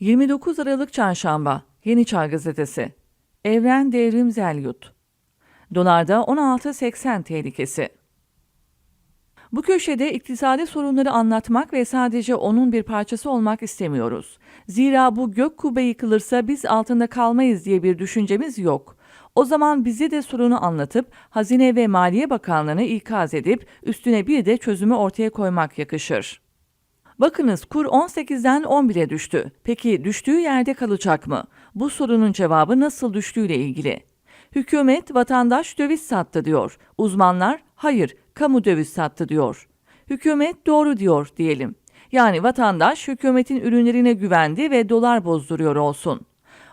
29 Aralık Çarşamba Yeni Çağ Gazetesi Evren Devrim Zelyut Dolarda 16.80 tehlikesi Bu köşede iktisadi sorunları anlatmak ve sadece onun bir parçası olmak istemiyoruz. Zira bu gök kubbe yıkılırsa biz altında kalmayız diye bir düşüncemiz yok. O zaman bize de sorunu anlatıp Hazine ve Maliye Bakanlığı'nı ikaz edip üstüne bir de çözümü ortaya koymak yakışır. Bakınız kur 18'den 11'e düştü. Peki düştüğü yerde kalacak mı? Bu sorunun cevabı nasıl düştüğüyle ilgili. Hükümet vatandaş döviz sattı diyor. Uzmanlar hayır kamu döviz sattı diyor. Hükümet doğru diyor diyelim. Yani vatandaş hükümetin ürünlerine güvendi ve dolar bozduruyor olsun.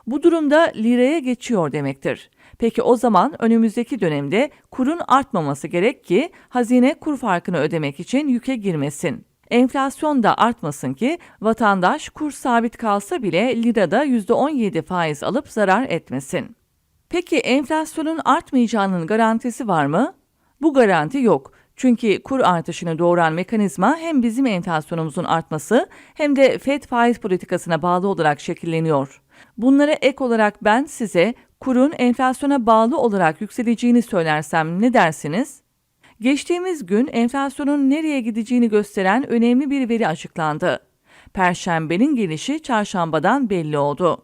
Bu durumda liraya geçiyor demektir. Peki o zaman önümüzdeki dönemde kurun artmaması gerek ki hazine kur farkını ödemek için yüke girmesin. Enflasyon da artmasın ki vatandaş kur sabit kalsa bile lirada %17 faiz alıp zarar etmesin. Peki enflasyonun artmayacağının garantisi var mı? Bu garanti yok. Çünkü kur artışını doğuran mekanizma hem bizim enflasyonumuzun artması hem de FED faiz politikasına bağlı olarak şekilleniyor. Bunlara ek olarak ben size kurun enflasyona bağlı olarak yükseleceğini söylersem ne dersiniz? Geçtiğimiz gün enflasyonun nereye gideceğini gösteren önemli bir veri açıklandı. Perşembenin gelişi çarşambadan belli oldu.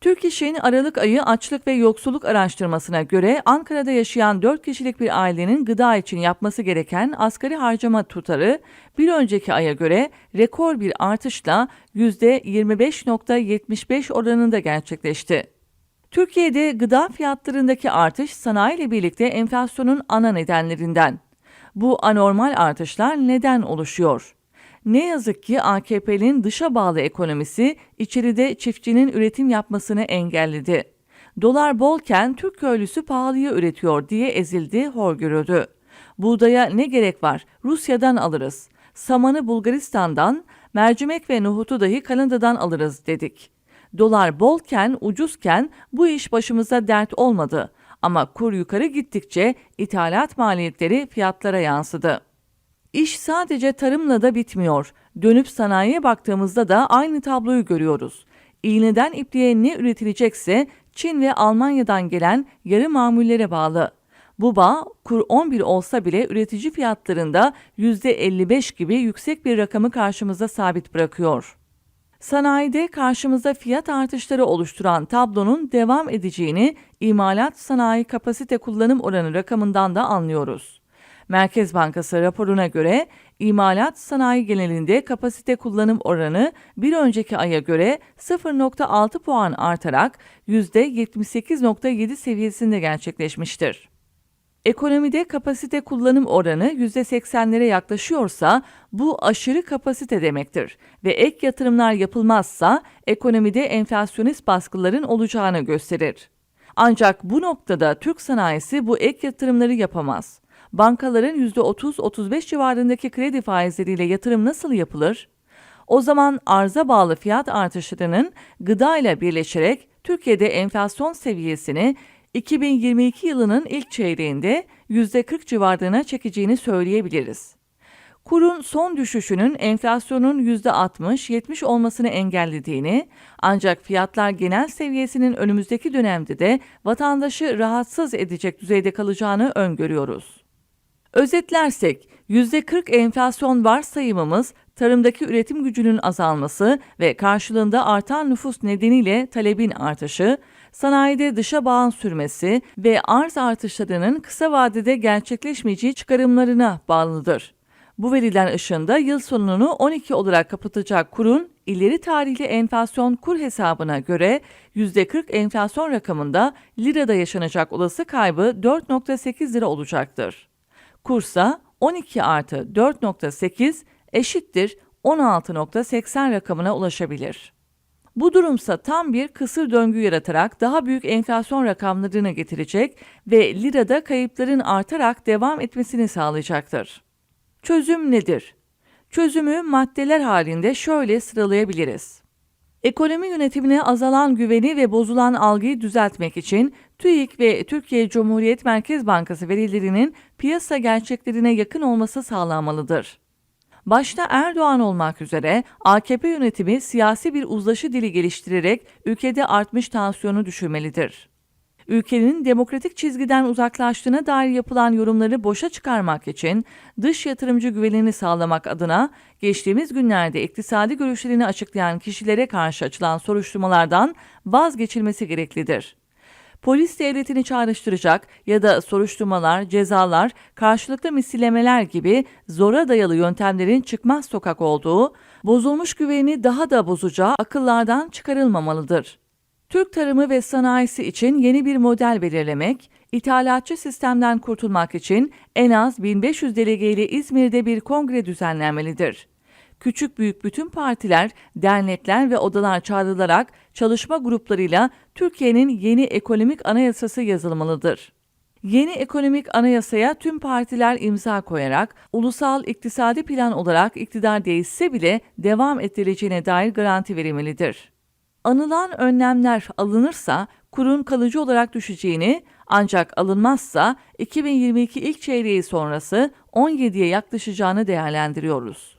Türk İş'in Aralık ayı açlık ve yoksulluk araştırmasına göre Ankara'da yaşayan 4 kişilik bir ailenin gıda için yapması gereken asgari harcama tutarı bir önceki aya göre rekor bir artışla %25.75 oranında gerçekleşti. Türkiye'de gıda fiyatlarındaki artış sanayi ile birlikte enflasyonun ana nedenlerinden. Bu anormal artışlar neden oluşuyor? Ne yazık ki AKP'nin dışa bağlı ekonomisi içeride çiftçinin üretim yapmasını engelledi. Dolar bolken Türk köylüsü pahalıya üretiyor diye ezildi, hor görüldü. Buğdaya ne gerek var? Rusya'dan alırız. Samanı Bulgaristan'dan, mercimek ve nohutu dahi Kanada'dan alırız dedik. Dolar bolken, ucuzken bu iş başımıza dert olmadı. Ama kur yukarı gittikçe ithalat maliyetleri fiyatlara yansıdı. İş sadece tarımla da bitmiyor. Dönüp sanayiye baktığımızda da aynı tabloyu görüyoruz. İğneden ipliğe ne üretilecekse Çin ve Almanya'dan gelen yarı mamullere bağlı. Bu bağ kur 11 olsa bile üretici fiyatlarında %55 gibi yüksek bir rakamı karşımıza sabit bırakıyor. Sanayide karşımıza fiyat artışları oluşturan tablonun devam edeceğini imalat sanayi kapasite kullanım oranı rakamından da anlıyoruz. Merkez Bankası raporuna göre imalat sanayi genelinde kapasite kullanım oranı bir önceki aya göre 0.6 puan artarak %78.7 seviyesinde gerçekleşmiştir. Ekonomide kapasite kullanım oranı %80'lere yaklaşıyorsa bu aşırı kapasite demektir ve ek yatırımlar yapılmazsa ekonomide enflasyonist baskıların olacağını gösterir. Ancak bu noktada Türk sanayisi bu ek yatırımları yapamaz. Bankaların %30-35 civarındaki kredi faizleriyle yatırım nasıl yapılır? O zaman arza bağlı fiyat artışlarının gıda ile birleşerek Türkiye'de enflasyon seviyesini 2022 yılının ilk çeyreğinde %40 civarlarına çekeceğini söyleyebiliriz. Kurun son düşüşünün enflasyonun %60-70 olmasını engellediğini ancak fiyatlar genel seviyesinin önümüzdeki dönemde de vatandaşı rahatsız edecek düzeyde kalacağını öngörüyoruz. Özetlersek %40 enflasyon varsayımımız tarımdaki üretim gücünün azalması ve karşılığında artan nüfus nedeniyle talebin artışı, sanayide dışa bağın sürmesi ve arz artışlarının kısa vadede gerçekleşmeyeceği çıkarımlarına bağlıdır. Bu veriler ışığında yıl sonunu 12 olarak kapatacak kurun ileri tarihli enflasyon kur hesabına göre %40 enflasyon rakamında lirada yaşanacak olası kaybı 4.8 lira olacaktır. Kursa 12 artı 4.8 eşittir 16.80 rakamına ulaşabilir. Bu durumsa tam bir kısır döngü yaratarak daha büyük enflasyon rakamlarını getirecek ve lirada kayıpların artarak devam etmesini sağlayacaktır. Çözüm nedir? Çözümü maddeler halinde şöyle sıralayabiliriz. Ekonomi yönetimine azalan güveni ve bozulan algıyı düzeltmek için TÜİK ve Türkiye Cumhuriyet Merkez Bankası verilerinin piyasa gerçeklerine yakın olması sağlanmalıdır. Başta Erdoğan olmak üzere AKP yönetimi siyasi bir uzlaşı dili geliştirerek ülkede artmış tansiyonu düşürmelidir. Ülkenin demokratik çizgiden uzaklaştığına dair yapılan yorumları boşa çıkarmak için dış yatırımcı güvenini sağlamak adına geçtiğimiz günlerde iktisadi görüşlerini açıklayan kişilere karşı açılan soruşturmalardan vazgeçilmesi gereklidir polis devletini çağrıştıracak ya da soruşturmalar, cezalar, karşılıklı misillemeler gibi zora dayalı yöntemlerin çıkmaz sokak olduğu, bozulmuş güveni daha da bozacağı akıllardan çıkarılmamalıdır. Türk tarımı ve sanayisi için yeni bir model belirlemek, ithalatçı sistemden kurtulmak için en az 1500 delegeyle İzmir'de bir kongre düzenlenmelidir küçük büyük bütün partiler, dernekler ve odalar çağrılarak çalışma gruplarıyla Türkiye'nin yeni ekonomik anayasası yazılmalıdır. Yeni ekonomik anayasaya tüm partiler imza koyarak ulusal iktisadi plan olarak iktidar değişse bile devam ettirileceğine dair garanti verilmelidir. Anılan önlemler alınırsa kurun kalıcı olarak düşeceğini ancak alınmazsa 2022 ilk çeyreği sonrası 17'ye yaklaşacağını değerlendiriyoruz.